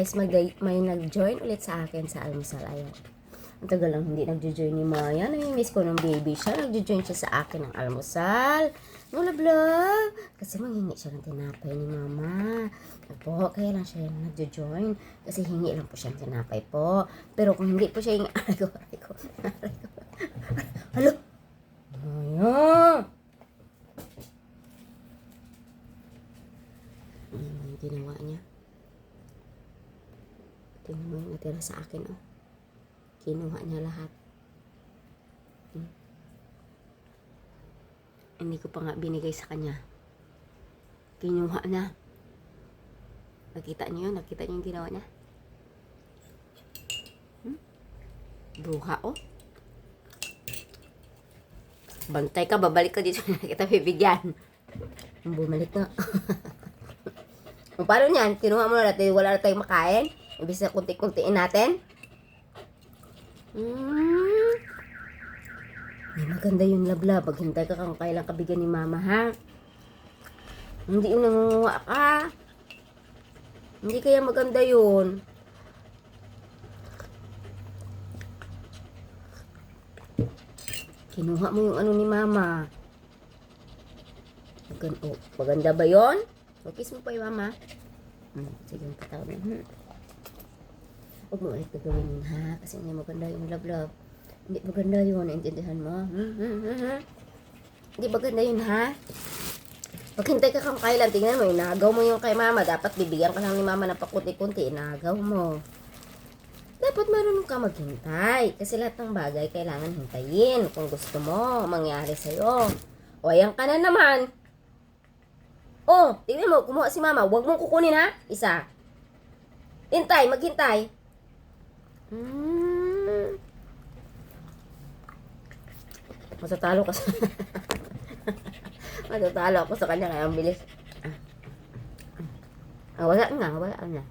guys, mag may nag-join ulit sa akin sa almusal. Ayan. Ang tagal lang hindi nagjo-join ni Maya. Namimiss ko ng baby siya. Nagjo-join siya sa akin ng almusal. Blah. Kasi manghingi siya ng tinapay ni Mama. Opo, kaya lang siya nagjo-join. Kasi hingi lang po siya ng tinapay po. Pero kung hindi po siya hingi... Aray ko, aray ko, aray ko. Halo? Maya! Ano yung ginawa niya? Tingnan mo yung natira sa akin, oh. Kinuha niya lahat. Hmm. Hindi ko pa nga binigay sa kanya. Kinuha na. Nakita niyo yun? Nakita niyo yung ginawa niya? Hmm? Bruha, oh. Bantay ka, babalik ka dito kita bibigyan. Bumalik o, paano niyan? Kinuha mo na natin, wala na tayong makain? Ibig sa kunti-kuntiin natin? Hmm. Ay, maganda yung labla. Paghintay ka kung kailan kabigyan ni mama, ha? Hindi yung nangunguha ka. Hindi kaya maganda yun. Kinuha mo yung ano ni mama. Maganda, oh, maganda ba yon? Kiss mo pa yung mama. Hmm, sige, patawag na. Hmm. Huwag mo ulit gagawin yun, ha? Kasi hindi maganda yung love-love. Hindi maganda yun, naintindihan mo? Hmm, hmm, hmm, hmm. Hindi maganda yun, ha? Paghintay ka kung kailan, tingnan mo, inagaw mo yung kay mama. Dapat bibigyan ka lang ni mama ng pakunti-kunti, inagaw mo. Dapat marunong ka maghintay. Kasi lahat ng bagay kailangan hintayin kung gusto mo mangyari sa'yo. O, ayan ka na naman. Oh, tingnan mo, kumuha si mama. Huwag mong kukunin ha. Isa. Hintay, maghintay. Hmm. Matatalo ka sa... Matatalo ako sa kanya kaya ang bilis. Ah. Wala nga, wala na.